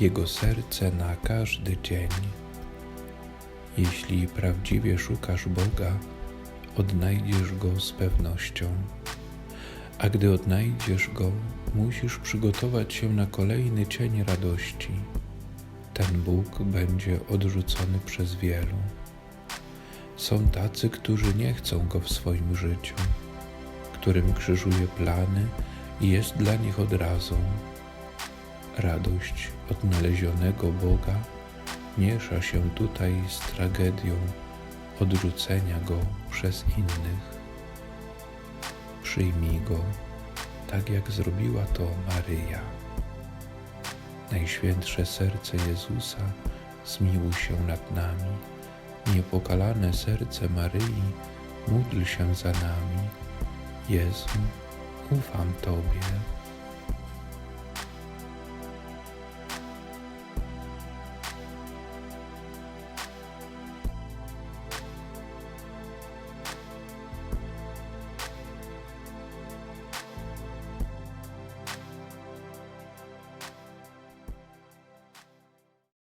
Jego serce na każdy dzień. Jeśli prawdziwie szukasz Boga, odnajdziesz Go z pewnością. A gdy odnajdziesz Go, musisz przygotować się na kolejny cień radości. Ten Bóg będzie odrzucony przez wielu. Są tacy, którzy nie chcą Go w swoim życiu, którym krzyżuje plany i jest dla nich odrazą. Radość odnalezionego Boga miesza się tutaj z tragedią odrzucenia Go przez innych. Przyjmij Go, tak jak zrobiła to Maryja. Najświętsze serce Jezusa, zmiłuj się nad nami. Niepokalane serce Maryi, módl się za nami. Jezu, ufam Tobie.